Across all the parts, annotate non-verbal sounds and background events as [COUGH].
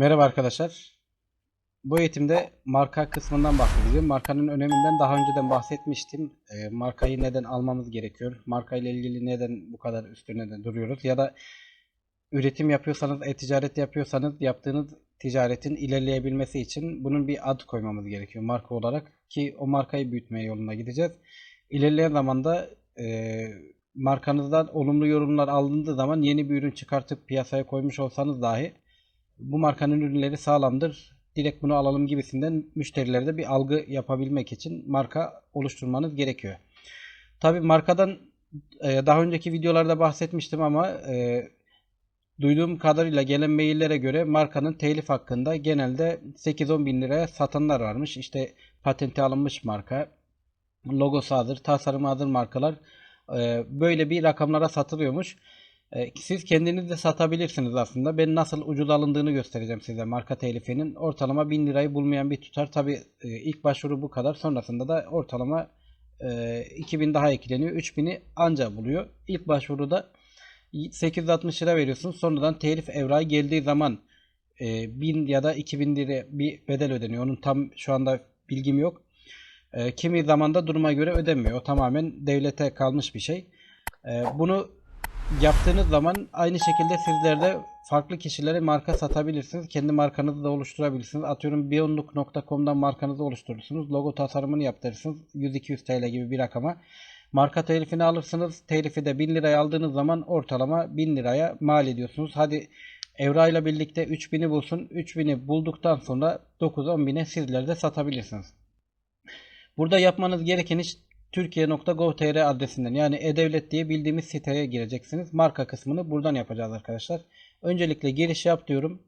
Merhaba arkadaşlar. Bu eğitimde marka kısmından bahsedeceğim. Markanın öneminden daha önceden bahsetmiştim. Ee, markayı neden almamız gerekiyor? Marka ile ilgili neden bu kadar üstüne duruyoruz? Ya da üretim yapıyorsanız, e-ticaret yapıyorsanız yaptığınız ticaretin ilerleyebilmesi için bunun bir ad koymamız gerekiyor marka olarak ki o markayı büyütmeye yoluna gideceğiz. İlerleyen zamanda e, markanızdan olumlu yorumlar alındığı zaman yeni bir ürün çıkartıp piyasaya koymuş olsanız dahi bu markanın ürünleri sağlamdır. Direkt bunu alalım gibisinden müşterilerde bir algı yapabilmek için marka oluşturmanız gerekiyor. Tabi markadan e, daha önceki videolarda bahsetmiştim ama e, duyduğum kadarıyla gelen maillere göre markanın telif hakkında genelde 8-10 bin liraya satanlar varmış. İşte patenti alınmış marka, logosu hazır, tasarımı hazır markalar e, böyle bir rakamlara satılıyormuş. E, Siz kendiniz de satabilirsiniz aslında. Ben nasıl ucuz alındığını göstereceğim size marka telifinin. Ortalama 1000 lirayı bulmayan bir tutar. Tabi ilk başvuru bu kadar. Sonrasında da ortalama e, 2000 daha ekleniyor. 3000'i anca buluyor. İlk başvuruda 860 lira veriyorsunuz. Sonradan telif evrağı geldiği zaman e, 1000 ya da 2000 lira bir bedel ödeniyor. Onun tam şu anda bilgim yok. E, kimi zamanda duruma göre ödenmiyor. O tamamen devlete kalmış bir şey. E, bunu yaptığınız zaman aynı şekilde sizler de farklı kişilere marka satabilirsiniz. Kendi markanızı da oluşturabilirsiniz. Atıyorum biyonluk.com'dan markanızı oluşturursunuz. Logo tasarımını yaptırırsınız. 100-200 TL gibi bir rakama. Marka telifini alırsınız. Telifi de 1000 liraya aldığınız zaman ortalama 1000 liraya mal ediyorsunuz. Hadi Evrayla birlikte 3000'i bulsun. 3000'i bulduktan sonra 9-10 bine sizler de satabilirsiniz. Burada yapmanız gereken iş Türkiye.gov.tr adresinden yani e-devlet diye bildiğimiz siteye gireceksiniz. Marka kısmını buradan yapacağız arkadaşlar. Öncelikle giriş yap diyorum.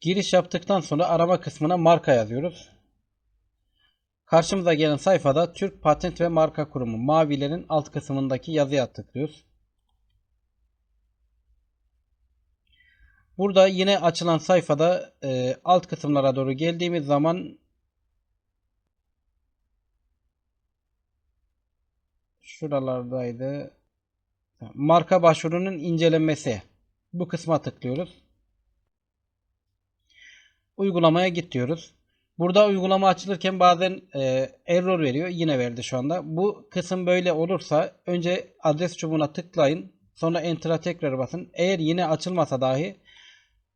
Giriş yaptıktan sonra arama kısmına marka yazıyoruz. Karşımıza gelen sayfada Türk Patent ve Marka Kurumu mavilerin alt kısmındaki yazıya tıklıyoruz. Burada yine açılan sayfada e, alt kısımlara doğru geldiğimiz zaman şuralardaydı. Marka başvurunun incelenmesi. Bu kısma tıklıyoruz. Uygulamaya git diyoruz. Burada uygulama açılırken bazen e, error veriyor. Yine verdi şu anda. Bu kısım böyle olursa önce adres çubuğuna tıklayın. Sonra Enter'a tekrar basın. Eğer yine açılmasa dahi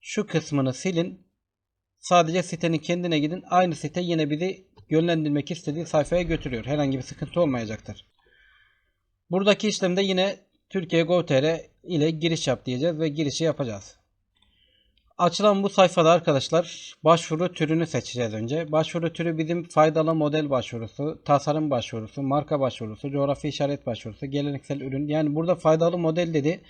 şu kısmını silin. Sadece sitenin kendine gidin. Aynı site yine bizi yönlendirmek istediği sayfaya götürüyor. Herhangi bir sıkıntı olmayacaktır. Buradaki işlemde yine Türkiye Gov.tr ile giriş yap diyeceğiz ve girişi yapacağız. Açılan bu sayfada arkadaşlar başvuru türünü seçeceğiz önce. Başvuru türü bizim faydalı model başvurusu, tasarım başvurusu, marka başvurusu, coğrafi işaret başvurusu, geleneksel ürün. Yani burada faydalı model dedi.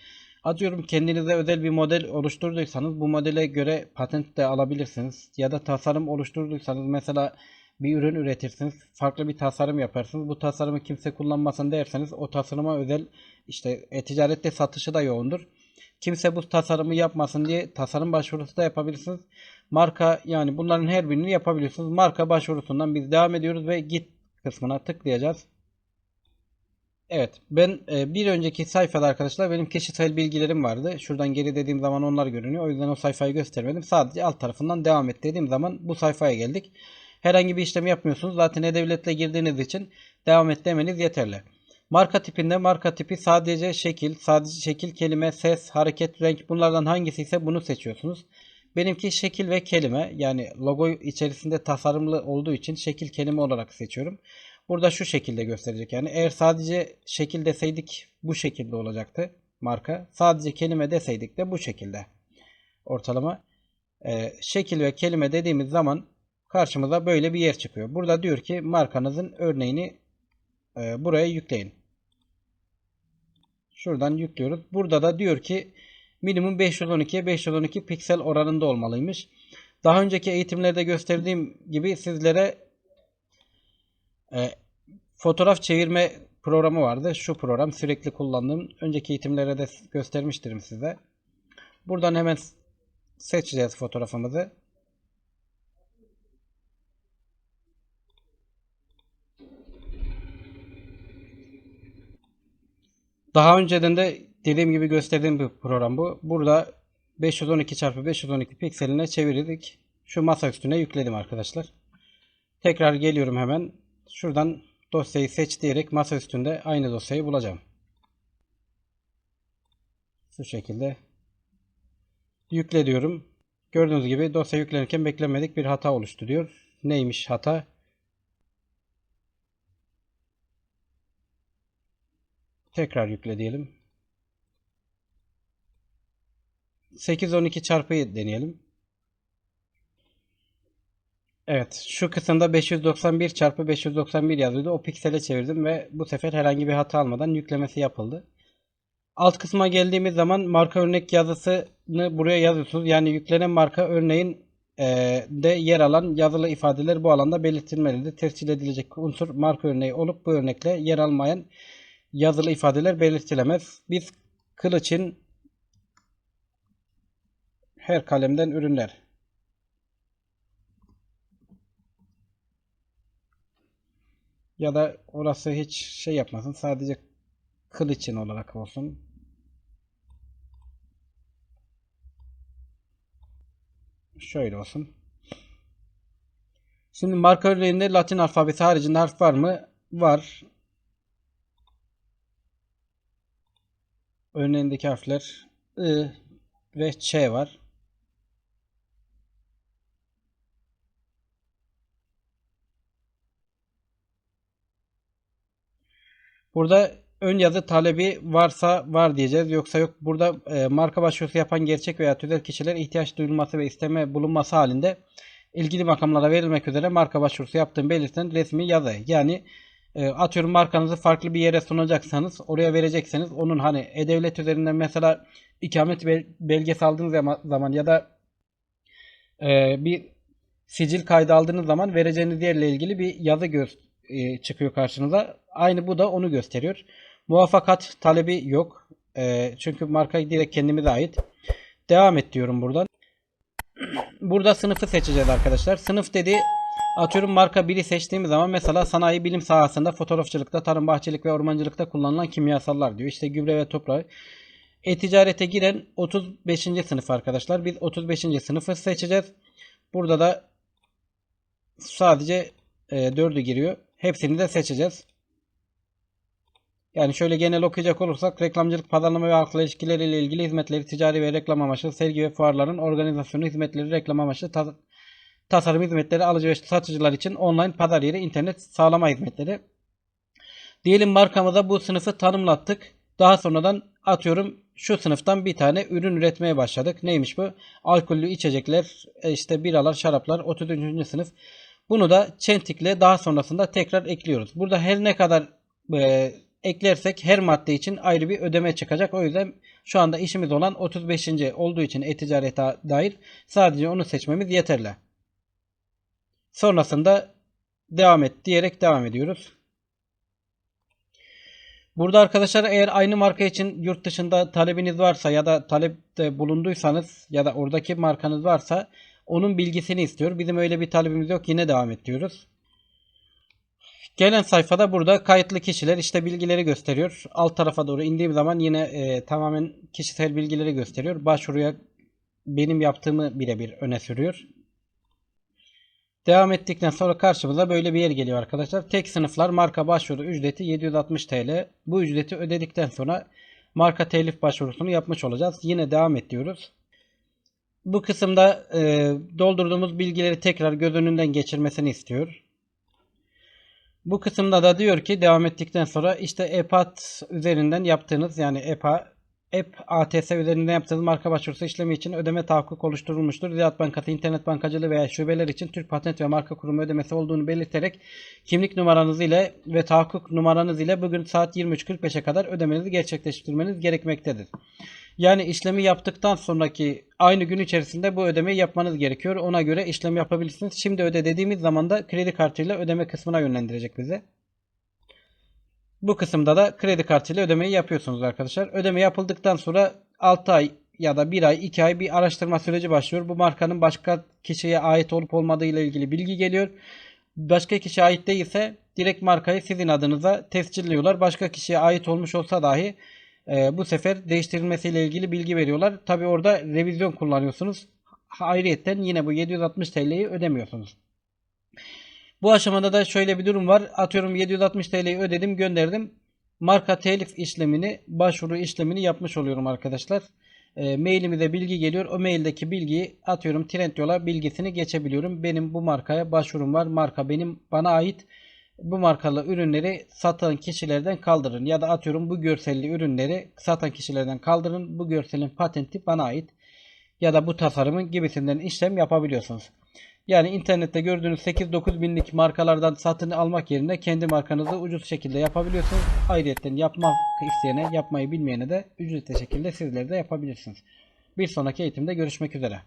Atıyorum kendinize özel bir model oluşturduysanız bu modele göre patent de alabilirsiniz. Ya da tasarım oluşturduysanız mesela bir ürün üretirsiniz. Farklı bir tasarım yaparsınız. Bu tasarımı kimse kullanmasın derseniz o tasarıma özel işte e-ticarette satışı da yoğundur. Kimse bu tasarımı yapmasın diye tasarım başvurusu da yapabilirsiniz. Marka yani bunların her birini yapabilirsiniz. Marka başvurusundan biz devam ediyoruz ve git kısmına tıklayacağız. Evet ben e, bir önceki sayfada arkadaşlar benim kişisel bilgilerim vardı. Şuradan geri dediğim zaman onlar görünüyor. O yüzden o sayfayı göstermedim. Sadece alt tarafından devam et dediğim zaman bu sayfaya geldik. Herhangi bir işlem yapmıyorsunuz. Zaten e-devletle girdiğiniz için devam et demeniz yeterli. Marka tipinde marka tipi sadece şekil, sadece şekil, kelime, ses, hareket, renk bunlardan hangisi ise bunu seçiyorsunuz. Benimki şekil ve kelime yani logo içerisinde tasarımlı olduğu için şekil kelime olarak seçiyorum. Burada şu şekilde gösterecek yani eğer sadece şekil deseydik bu şekilde olacaktı marka. Sadece kelime deseydik de bu şekilde ortalama. Ee, şekil ve kelime dediğimiz zaman karşımıza böyle bir yer çıkıyor. Burada diyor ki markanızın örneğini e, buraya yükleyin. Şuradan yüklüyoruz. Burada da diyor ki minimum 512'ye 512 piksel oranında olmalıymış. Daha önceki eğitimlerde gösterdiğim gibi sizlere e, fotoğraf çevirme programı vardı. Şu program sürekli kullandığım. Önceki eğitimlere de göstermiştim size. Buradan hemen seçeceğiz fotoğrafımızı. Daha önceden de dediğim gibi gösterdiğim bir program bu. Burada 512 çarpı 512 pikseline çevirdik. Şu masa üstüne yükledim arkadaşlar. Tekrar geliyorum hemen. Şuradan dosyayı seç diyerek masa üstünde aynı dosyayı bulacağım. Şu şekilde yükle diyorum. Gördüğünüz gibi dosya yüklenirken beklenmedik bir hata oluştu diyor. Neymiş hata? Tekrar yükle diyelim. 812 çarpıyı deneyelim. Evet, şu kısımda 591 çarpı 591 yazıyordu. O piksele çevirdim ve bu sefer herhangi bir hata almadan yüklemesi yapıldı. Alt kısma geldiğimiz zaman marka örnek yazısını buraya yazıyorsunuz. Yani yüklenen marka örneğin e, de yer alan yazılı ifadeler bu alanda belirtilmelidir. Tescil edilecek unsur marka örneği olup bu örnekle yer almayan yazılı ifadeler belirtilemez. Biz kılıçın her kalemden ürünler. Ya da orası hiç şey yapmasın. Sadece kılıçın olarak olsun. Şöyle olsun. Şimdi marka örneğinde Latin alfabesi haricinde harf var mı? Var. Örneğindeki harfler I ve Ç var. Burada ön yazı talebi varsa var diyeceğiz. Yoksa yok. Burada e, marka başvurusu yapan gerçek veya tüzel kişiler ihtiyaç duyulması ve isteme bulunması halinde ilgili makamlara verilmek üzere marka başvurusu yaptığını belirten resmi yazı. Yani e, atıyorum markanızı farklı bir yere sunacaksanız oraya verecekseniz onun hani e-devlet üzerinden mesela ikamet bel- belgesi aldığınız zaman, ya da e, bir sicil kaydı aldığınız zaman vereceğiniz yerle ilgili bir yazı göz e, çıkıyor karşınıza. Aynı bu da onu gösteriyor. Muvaffakat talebi yok. E, çünkü marka direkt kendimize ait. Devam et diyorum buradan. [CLEARS THROAT] Burada sınıfı seçeceğiz arkadaşlar. Sınıf dedi atıyorum marka 1'i seçtiğimiz zaman mesela sanayi bilim sahasında fotoğrafçılıkta, tarım bahçelik ve ormancılıkta kullanılan kimyasallar diyor. İşte gübre ve toprağı. E-ticarete giren 35. sınıf arkadaşlar. Biz 35. sınıfı seçeceğiz. Burada da sadece e, 4'ü giriyor. Hepsini de seçeceğiz. Yani şöyle genel okuyacak olursak reklamcılık, pazarlama ve halkla ilişkileri ile ilgili hizmetleri, ticari ve reklam amaçlı, sergi ve fuarların organizasyonu hizmetleri, reklam amaçlı, tasarım hizmetleri, alıcı ve satıcılar için online pazar yeri, internet sağlama hizmetleri. Diyelim markamıza bu sınıfı tanımlattık. Daha sonradan atıyorum şu sınıftan bir tane ürün üretmeye başladık. Neymiş bu? Alkollü içecekler, e, işte biralar, şaraplar 33. sınıf. Bunu da çentikle daha sonrasında tekrar ekliyoruz. Burada her ne kadar e, eklersek her madde için ayrı bir ödeme çıkacak. O yüzden şu anda işimiz olan 35. olduğu için e-ticarete dair sadece onu seçmemiz yeterli. Sonrasında devam et diyerek devam ediyoruz. Burada arkadaşlar eğer aynı marka için yurt dışında talebiniz varsa ya da talepte bulunduysanız ya da oradaki markanız varsa onun bilgisini istiyor. Bizim öyle bir talebimiz yok. Yine devam et diyoruz. Gelen sayfada burada kayıtlı kişiler işte bilgileri gösteriyor. Alt tarafa doğru indiğim zaman yine e, tamamen kişisel bilgileri gösteriyor. Başvuruya benim yaptığımı birebir öne sürüyor. Devam ettikten sonra karşımıza böyle bir yer geliyor arkadaşlar. Tek sınıflar marka başvuru ücreti 760 TL. Bu ücreti ödedikten sonra marka telif başvurusunu yapmış olacağız. Yine devam et diyoruz. Bu kısımda e, doldurduğumuz bilgileri tekrar göz önünden geçirmesini istiyor. Bu kısımda da diyor ki devam ettikten sonra işte EPAT üzerinden yaptığınız yani EPA App ATS üzerinden yaptığınız marka başvurusu işlemi için ödeme tahakkuk oluşturulmuştur. Ziraat Bankası, internet bankacılığı veya şubeler için Türk Patent ve Marka Kurumu ödemesi olduğunu belirterek kimlik numaranız ile ve tahakkuk numaranız ile bugün saat 23.45'e kadar ödemenizi gerçekleştirmeniz gerekmektedir. Yani işlemi yaptıktan sonraki aynı gün içerisinde bu ödemeyi yapmanız gerekiyor. Ona göre işlem yapabilirsiniz. Şimdi öde dediğimiz zaman da kredi kartıyla ödeme kısmına yönlendirecek bize. Bu kısımda da kredi kartıyla ödemeyi yapıyorsunuz arkadaşlar. Ödeme yapıldıktan sonra 6 ay ya da 1 ay 2 ay bir araştırma süreci başlıyor. Bu markanın başka kişiye ait olup olmadığı ile ilgili bilgi geliyor. Başka kişiye ait değilse direkt markayı sizin adınıza tescilliyorlar. Başka kişiye ait olmuş olsa dahi e, bu sefer değiştirilmesiyle ilgili bilgi veriyorlar. Tabi orada revizyon kullanıyorsunuz. Ayrıyetten yine bu 760 TL'yi ödemiyorsunuz. Bu aşamada da şöyle bir durum var. Atıyorum 760 TL'yi ödedim gönderdim. Marka telif işlemini, başvuru işlemini yapmış oluyorum arkadaşlar. E, mailimize bilgi geliyor. O maildeki bilgiyi atıyorum Trendyol'a bilgisini geçebiliyorum. Benim bu markaya başvurum var. Marka benim bana ait. Bu markalı ürünleri satan kişilerden kaldırın. Ya da atıyorum bu görselli ürünleri satan kişilerden kaldırın. Bu görselin patenti bana ait. Ya da bu tasarımın gibisinden işlem yapabiliyorsunuz. Yani internette gördüğünüz 8-9 binlik markalardan satın almak yerine kendi markanızı ucuz şekilde yapabiliyorsunuz. Ayrıca yapmak isteyene, yapmayı bilmeyene de ücretli şekilde sizler de yapabilirsiniz. Bir sonraki eğitimde görüşmek üzere.